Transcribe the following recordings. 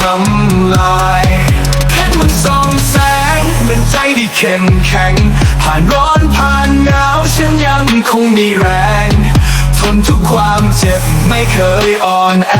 ทำลายเพชรมันส่องแสงเป็นใจที่เข้มแข็งผ่านร้อนผ่านหนาวฉันยัง คงมีแรง ทนทุกความเจ็บไม่เคยอ่อนแอ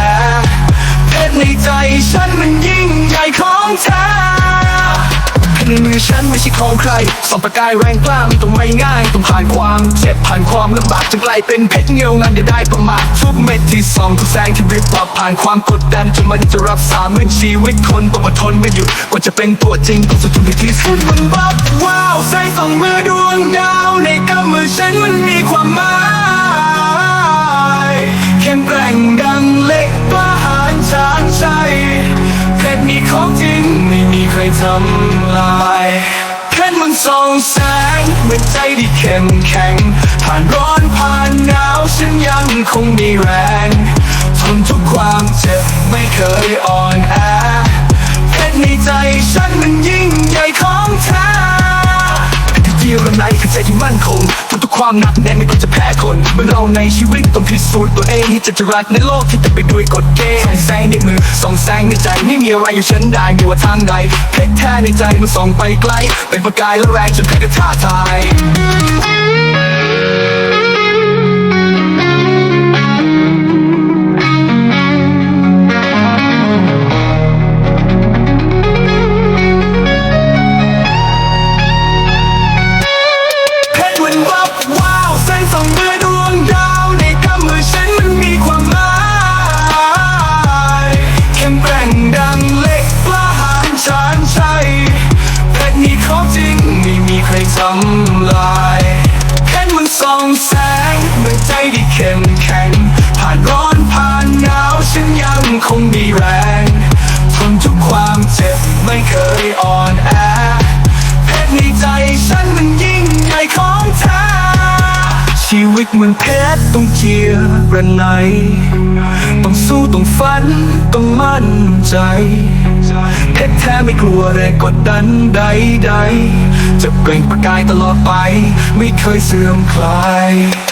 เพชรในใจฉันมันยิ่งใหญ่ของเพชรในมือฉันไม่ใช่ของใครสองประกายแรงกล้ามต้องไม่ง่ายต้องผ่านความเจ็บผ่านความลำบากจนกลายเป็นเพชรเงางันได้ประมาททุกเม็ดที่ส่องทุกแสงที่ริบรับผ่านความกดดันจนมันจะรับสาเมือนชีวิตคนต้องอดทนไม่หยุดกว่าจะเป็นตัวจริงต้องสุดทุนที่สุดมันบับว้าวแสงส่องมือดวงดาวในกำมือฉันมันมีความหมายเข้มแกร่งดังเล็กกล้าหาญชาญชัยเพชรมีของจริงไม่มีใครทำลายเพชรมันส่องแสงเหมือนใจที่เข้มแข็ง ผ่านร้อนผ่านหนาวฉันยังคงมีแรง ทนทุกความเจ็บไม่เคยอ่อน ใจที่มั่นคงทุกทุกความหนักแน่นไม่ควรจะแพ้คนเมื่อเราในชีวิตต้องพิสูจน์ตัวเองให้จะจรัสในโลกที่เต็มไปด้วยกฎเกณฑ์ส่องแสงในมือส่องแสงในใจไม่มีอะไรอยู่ฉันได้ไม่ว่าทางใดเพชรแท้ในใจมันส่องไปไกล เป็นประกายและแรงจนเพชรก็ท้าทาย ทำลายเพชรมันส่องแสงเหมือนใจที่เข้มแข็ง ผ่านร้อนผ่านหนาวฉันยังคงมีแรงทนทุกความเจ็บไม่เคยอ่อนแอเพชรในใจฉันมันยิ่งใหญ่ของแท้ชีวิตเหมือนเพชรต้องเจียระไนต้องสู้ต้องฝันต้องมั่นใจเพชรแท้ไม่กลัวแรงกดดันใดๆ จะเปล่งประกายตลอดไป ไม่เคยเสื่อมคลาย